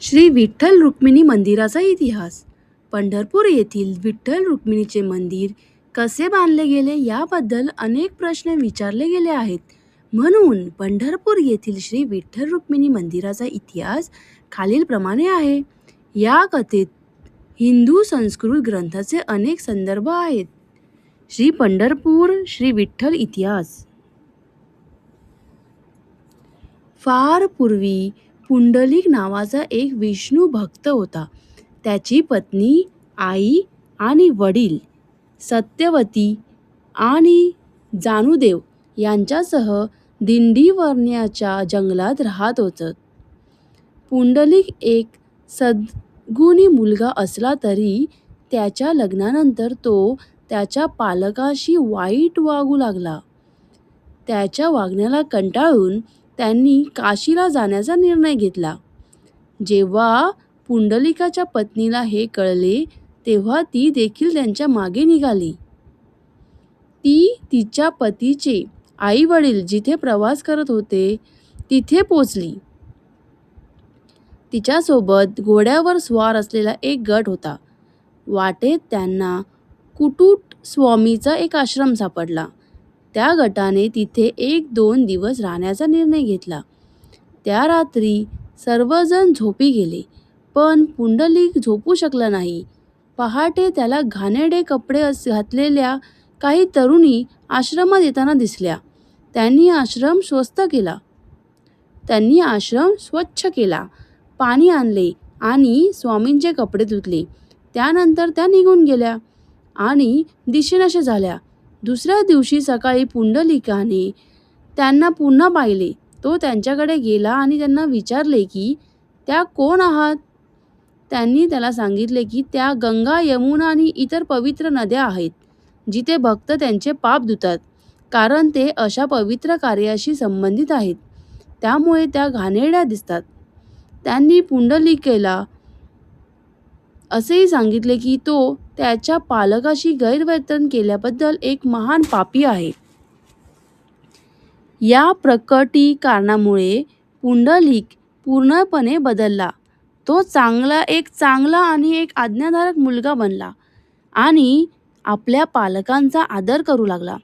श्री विठ्ठल रुक्मिणी मंदिराचा इतिहास. पंढरपूर येथील विठ्ठल रुक्मिणीचे मंदिर कसे बांधले गेले याबद्दल अनेक प्रश्न विचारले गेले आहेत. म्हणून पंढरपूर येथील श्री विठ्ठल रुक्मिणी मंदिराचा इतिहास खालीलप्रमाणे आहे. या कथेत हिंदू संस्कृत ग्रंथाचे अनेक संदर्भ आहेत. श्री पंढरपूर श्री विठ्ठल इतिहास. फार पूर्वी पुंडलिक नावाचा एक विष्णू भक्त होता. त्याची पत्नी आई आणि वडील सत्यवती आणि जानुदेव यांच्यासह दिंडीवर्ण्याच्या जंगलात राहत होतं. पुंडलिक एक सद्गुणी मुलगा असला तरी त्याच्या लग्नानंतर तो त्याच्या पालकाशी वाईट वागू लागला. त्याच्या वागण्याला कंटाळून त्यांनी काशीला जाण्याचा निर्णय घेतला. जेव्हा पुंडलिकाच्या पत्नीला हे कळले तेव्हा ती देखील त्यांच्या मागे निघाली. ती तिच्या पतीचे आई वडील जिथे प्रवास करत होते तिथे पोचली. तिच्यासोबत घोड्यावर स्वार असलेला एक गट होता. वाटेत त्यांना कुटुट स्वामीचा एक आश्रम सापडला. त्या गटाने तिथे एक दोन दिवस राहण्याचा निर्णय घेतला. त्या रात्री सर्वजण झोपी गेले पण पुंडलिक झोपू शकला नाही. पहाटे त्याला घाणेरडे कपडे अस घातलेल्या काही तरुणी आश्रमात येताना दिसल्या. त्यांनी आश्रम स्वस्त केला. त्यांनी आश्रम स्वच्छ केला. पाणी आणले आणि स्वामींचे कपडे धुतले. त्यानंतर त्या निघून गेल्या आणि दिशेनाशे झाल्या. दुसऱ्या दिवशी सकाळी पुंडलिकाने त्यांना पुन्हा पाहिले. तो त्यांच्याकडे गेला आणि त्यांना विचारले की त्या कोण आहात? त्यांनी त्याला सांगितले की त्या गंगा यमुना आणि इतर पवित्र नद्या आहेत जिथे भक्त त्यांचे पाप धुतात कारण ते अशा पवित्र कार्याशी संबंधित आहेत. त्यामुळे त्या घाणेरड्या दिसतात. त्यांनी पुंडलिकेला असेही सांगितले की तो त्याच्या पालकाशी गैरवर्तन केल्याबद्दल एक महान पापी आहे. या प्रकटी कारणामुळे पुंडलिक पूर्णपणे बदलला. तो चांगला एक चांगला आणि एक आज्ञाधारक मुलगा बनला आणि आपल्या पालकांचा आदर करू लागला.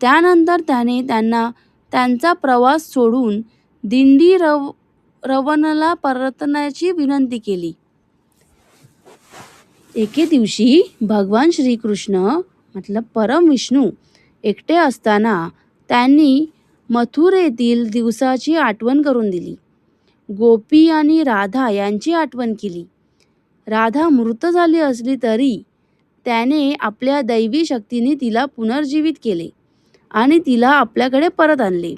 त्यानंतर त्याने त्यांना त्यांचा प्रवास सोडून दिंडी रव रवनला परतण्याची विनंती केली. एके दिवशी भगवान श्रीकृष्ण मतलब परम विष्णू एकटे असताना त्यांनी मथुरेतील दिवसाची आठवण करून दिली. गोपी आणि राधा यांची आठवण केली. राधा मृत झाली असली तरी त्याने आपल्या दैवी शक्तीने तिला पुनर्जीवित केले आणि तिला आपल्याकडे परत आणले.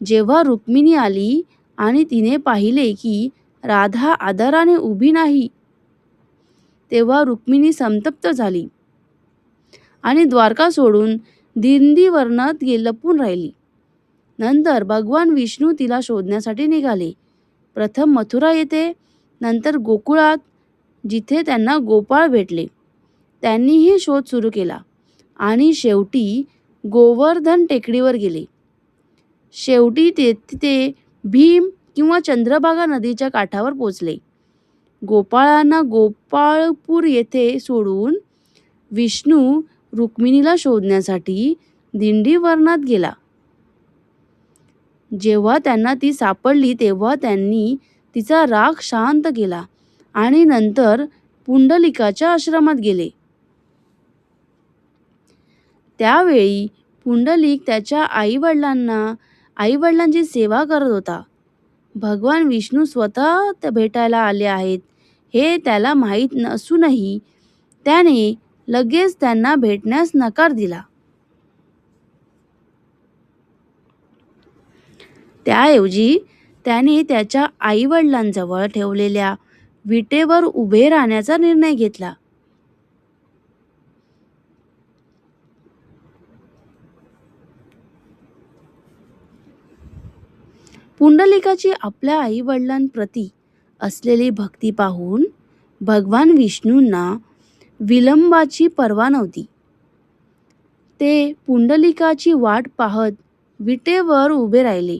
जेव्हा रुक्मिणी आली आणि तिने पाहिले की राधा आदराने उभी नाही तेव्हा रुक्मिणी संतप्त झाली आणि द्वारका सोडून दिंडीवर्णात गे लपून राहिली. नंतर भगवान विष्णू तिला शोधण्यासाठी निघाले. प्रथम मथुरा येथे नंतर गोकुळात जिथे त्यांना गोपाळ भेटले. त्यांनीही शोध सुरू केला आणि शेवटी गोवर्धन टेकडीवर गेले. शेवटी ते तिथे भीम किंवा चंद्रभागा नदीच्या काठावर पोचले. गोपाळांना गोपाळपूर येथे सोडून विष्णू रुक्मिणीला शोधण्यासाठी दिंडीवर्णात गेला. जेव्हा त्यांना ती सापडली तेव्हा त्यांनी तिचा राग शांत केला आणि नंतर पुंडलिकाच्या आश्रमात गेले. त्यावेळी पुंडलिक त्याच्या आईवडिलांना आईवडिलांची सेवा करत होता. भगवान विष्णू स्वतः भेटायला आले आहेत. हे त्याला माहीत नसूनही त्याने लगेच त्यांना भेटण्यास नकार दिला. त्याऐवजी त्याने त्याच्या आईवडिलांजवळ ठेवलेल्या विटेवर उभे राहण्याचा निर्णय घेतला. पुंडलिकाची आपल्या आईवडिलांप्रती असलेली भक्ती पाहून भगवान विष्णूंना विलंबाची पर्वा नव्हती. ते पुंडलिकाची वाट पाहत विटेवर उभे राहिले.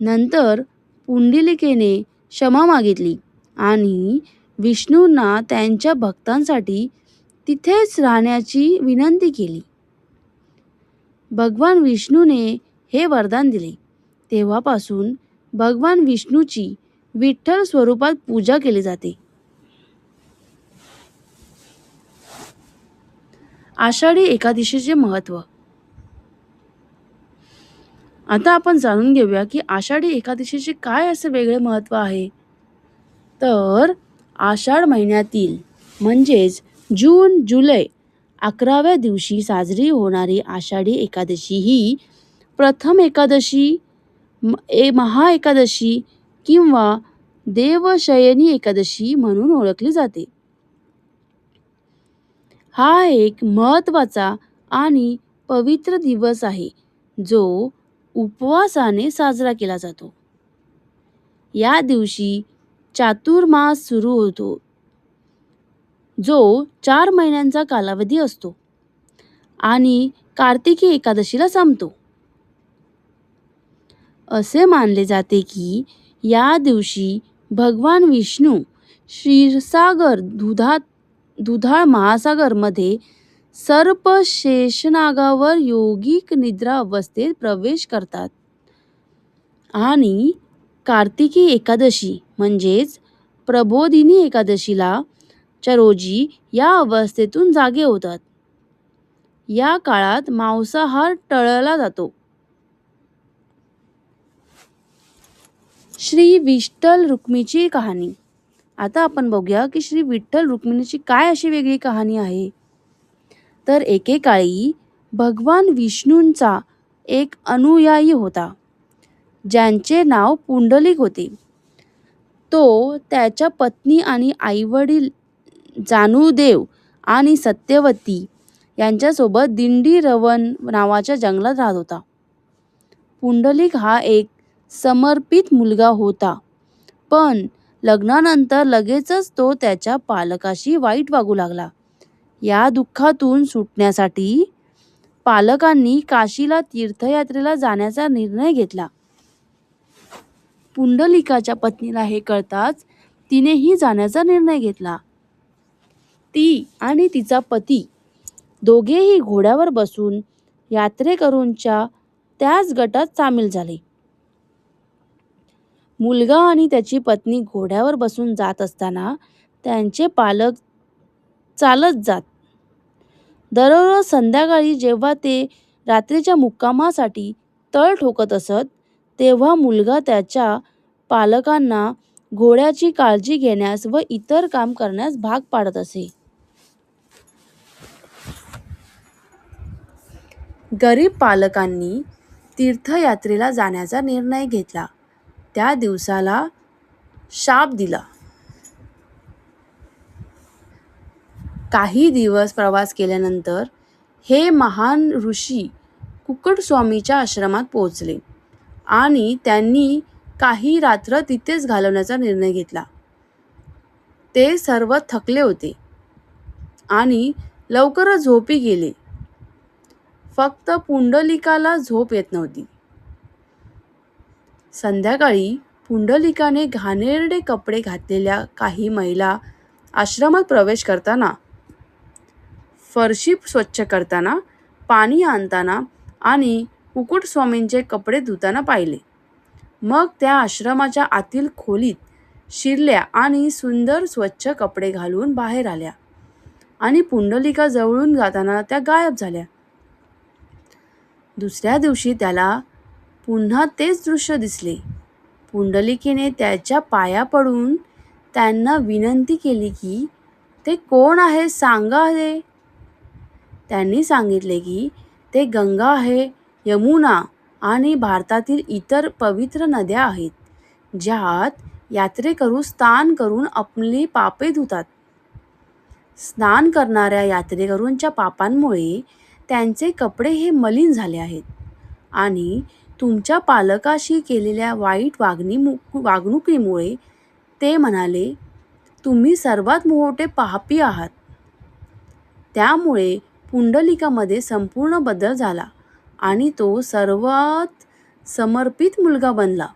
नंतर पुंडलिकेने क्षमा मागितली आणि विष्णूंना त्यांच्या भक्तांसाठी तिथेच राहण्याची विनंती केली. भगवान विष्णूने हे वरदान दिले. तेव्हापासून भगवान विष्णूची विठ्ठल स्वरूपात पूजा केली जाते. आषाढी एकादशीचे महत्त्व आता आपण जाणून घेऊया की आषाढी एकादशीचे काय असे वेगळे महत्त्व आहे? तर आषाढ महिन्यातील म्हणजेच जून जुलै अकराव्या दिवशी साजरी होणारी आषाढी एकादशी ही प्रथम एकादशी ए महा एकादशी किंवा देवशयनी एकादशी म्हणून ओळखली जाते. हा एक महत्त्वाचा आणि पवित्र दिवस आहे जो उपवासाने साजरा केला जातो. या दिवशी चातुर्मास सुरू होतो जो चार महिन्यांचा कालावधी असतो आणि कार्तिकी एकादशीला संपतो. असे मानले जाते की या दिवशी भगवान विष्णू क्षीरसागर दुधात दुधाळ महासागरमध्ये सर्प शेषनागावर योगिक निद्रा अवस्थेत प्रवेश करतात. आणि कार्तिकी एकादशी म्हणजेच प्रबोधिनी एकादशीला च्या रोजी या अवस्थेतून जागे होतात. या काळात मांसाहार टळला जातो. श्री विठ्ठल रुक्मीची कहाणी. आता आपण बघूया की श्री विठ्ठल रुक्मिणीची काय अशी वेगळी कहाणी आहे. तर एकेकाळी भगवान विष्णूंचा एक अनुयायी होता. ज्यांचे नाव पुंडलिक होते. तो त्याच्या पत्नी आणि आईवडील जानुदेव आणि सत्यवती यांच्यासोबत दिंडी रवन नावाच्या जंगलात राहत होता. पुंडलिक हा एक समर्पित मुलगा होता. पण लग्नानंतर लगेचच तो त्याच्या पालकाशी वाईट वागू लागला. या दुःखातून सुटण्यासाठी पालकांनी काशीला तीर्थयात्रेला जाण्याचा निर्णय घेतला. पुंडलिकाच्या पत्नीला हे कळताच तिनेही जाण्याचा निर्णय घेतला. ती आणि तिचा पती दोघेही घोड्यावर बसून यात्रेकरूंच्या त्याच गटात सामील झाले. मुलगा आणि त्याची पत्नी घोड्यावर बसून जात असताना त्यांचे पालक चालत जात. दररोज संध्याकाळी जेव्हा ते रात्रीच्या मुक्कामासाठी तळ ठोकत असत तेव्हा मुलगा त्याच्या पालकांना घोड्याची काळजी घेण्यास व इतर काम करण्यास भाग पाडत असे. गरीब पालकांनी तीर्थयात्रेला जाण्याचा निर्णय घेतला. त्या दिवसाला शाप दिला. काही दिवस प्रवास केल्यानंतर हे महान ऋषी कुक्कुटस्वामीच्या आश्रमात पोहोचले आणि त्यांनी काही रात्र तिथेच घालवण्याचा निर्णय घेतला. ते सर्व थकले होते आणि लवकरच झोपी गेले. फक्त पुंडलिकाला झोप येत नव्हती. संध्याकाळी पुंडलिकाने घाणेरडे कपडे घातलेल्या काही महिला आश्रमात प्रवेश करताना फरशी स्वच्छ करताना पाणी आणताना आणि कुकुटस्वामींचे कपडे धुताना पाहिले. मग त्या आश्रमाच्या आतील खोलीत शिरल्या आणि सुंदर स्वच्छ कपडे घालून बाहेर आल्या आणि पुंडलिका जवळून जाताना त्या गायब झाल्या. दुसऱ्या दिवशी त्याला पुन्हा तेच दृश्य दिसले. पुंडलिकेने त्याच्या पाया पडून त्यांना विनंती केली की ते कोण आहे? सांगा हे. त्यांनी सांगितले की ते गंगा आहे यमुना आणि भारतातील इतर पवित्र नद्या आहेत ज्यात यात्रेकरू स्नान करून आपली पापे धुतात. स्नान करणाऱ्या यात्रेकरूंच्या पापांमुळे त्यांचे कपडे हे मलिन झाले आहेत आणि तुमच्या पालकाशी केलेल्या वाईट वागणी वागणुकीमुळे ते म्हणाले तुम्ही सर्वात मोठे पापी आहात. त्यामुळे पुंडलिकामध्ये संपूर्ण बदल झाला आणि तो सर्वात समर्पित मुलगा बनला.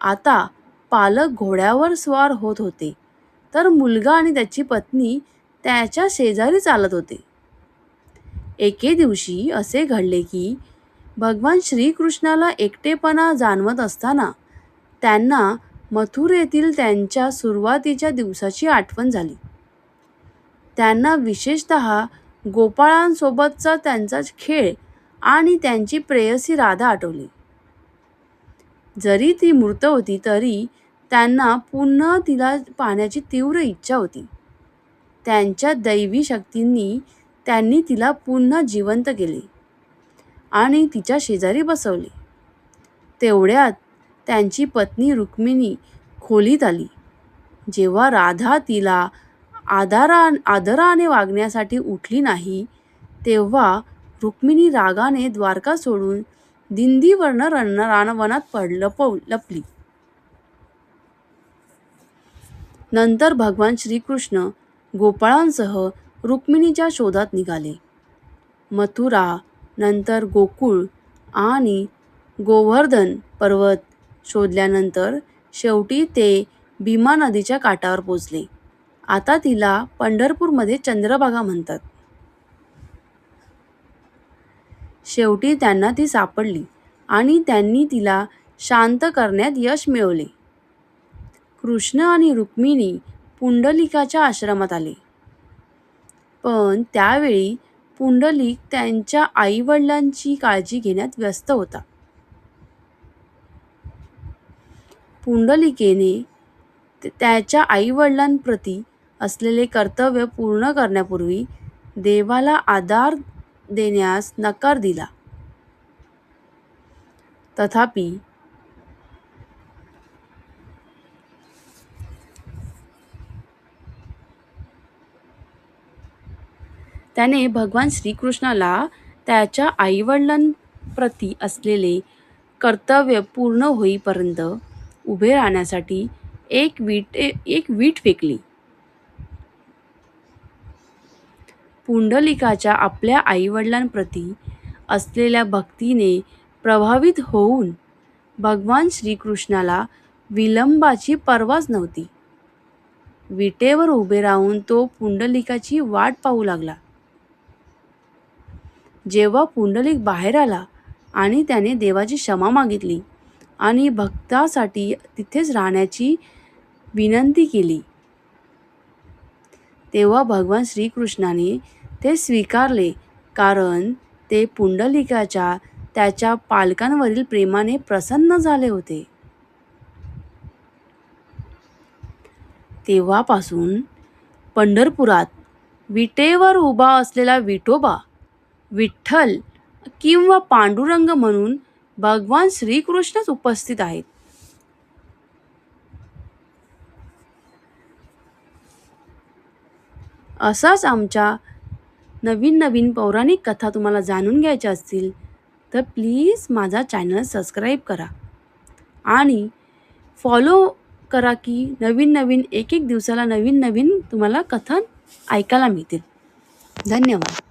आता पालक घोड्यावर स्वार होत होते तर मुलगा आणि त्याची पत्नी त्याच्या शेजारी चालत होते. एके दिवशी असे घडले की भगवान श्रीकृष्णाला एकटेपणा जाणवत असताना त्यांना मथुरेतील त्यांच्या सुरुवातीच्या दिवसाची आठवण झाली. त्यांना विशेषत गोपाळांसोबतचा त्यांचा खेळ आणि त्यांची प्रेयसी राधा आठवली. जरी ती मृत होती तरी त्यांना पुन्हा तिला पाहण्याची तीव्र इच्छा होती. त्यांच्या दैवी शक्तींनी त्यांनी तिला पुन्हा जिवंत केले. आणि तिच्या शेजारी बसवले. तेवढ्यात त्यांची पत्नी रुक्मिणी खोलीत आली. जेव्हा राधा तिला आदारा आदराने वागण्यासाठी उठली नाही तेव्हा रुक्मिणी रागाने द्वारका सोडून दिंदीवर्ण रण रानवनात पड लपव लपली. नंतर भगवान श्रीकृष्ण गोपाळांसह रुक्मिणीच्या शोधात निघाले. मथुरा नंतर गोकुळ आणि गोवर्धन पर्वत शोधल्यानंतर शेवटी ते भीमा नदीच्या काठावर पोचले. आता तिला पंढरपूरमध्ये चंद्रभागा म्हणतात. शेवटी त्यांना ती सापडली आणि त्यांनी तिला शांत करण्यात यश मिळवले. कृष्ण आणि रुक्मिणी पुंडलिकाच्या आश्रमात आले. पण त्यावेळी पुंडलिक त्यांच्या आईवडिलांची काळजी घेण्यात व्यस्त होता. पुंडलिकेने त्याच्या आईवडिलांप्रती असलेले कर्तव्य पूर्ण करण्यापूर्वी देवाला आधार देण्यास नकार दिला. तथापि त्याने भगवान श्रीकृष्णाला त्याच्या आईवडिलांप्रती असलेले कर्तव्य पूर्ण होईपर्यंत उभे राहण्यासाठी एक वीट एक वीट फेकली. पुंडलिकाच्या आपल्या आईवडिलांप्रती असलेल्या भक्तीने प्रभावित होऊन भगवान श्रीकृष्णाला विलंबाची पर्वाच नव्हती. विटेवर उभे राहून तो पुंडलिकाची वाट पाहू लागला. जेव्हा पुंडलिक बाहेर आला आणि त्याने देवाची क्षमा मागितली आणि भक्तासाठी तिथेच राहण्याची विनंती केली. तेव्हा भगवान श्रीकृष्णाने ते स्वीकारले कारण ते पुंडलिकाच्या त्याच्या पालकांवरील प्रेमाने प्रसन्न झाले होते. तेव्हापासून पंढरपुरात विटेवर उभा असलेला विठोबा विठ्ठल किंवा पांडुरंग म्हणून भगवान श्रीकृष्णच उपस्थित आहेत. असाच आमच्या नवीन नवीन पौराणिक कथा तुम्हाला जाणून घ्यायच्या असतील तर प्लीज माझा चॅनल सबस्क्राईब करा आणि फॉलो करा की नवीन नवीन एक एक दिवसाला नवीन नवीन तुम्हाला कथा ऐकायला मिळतील. धन्यवाद.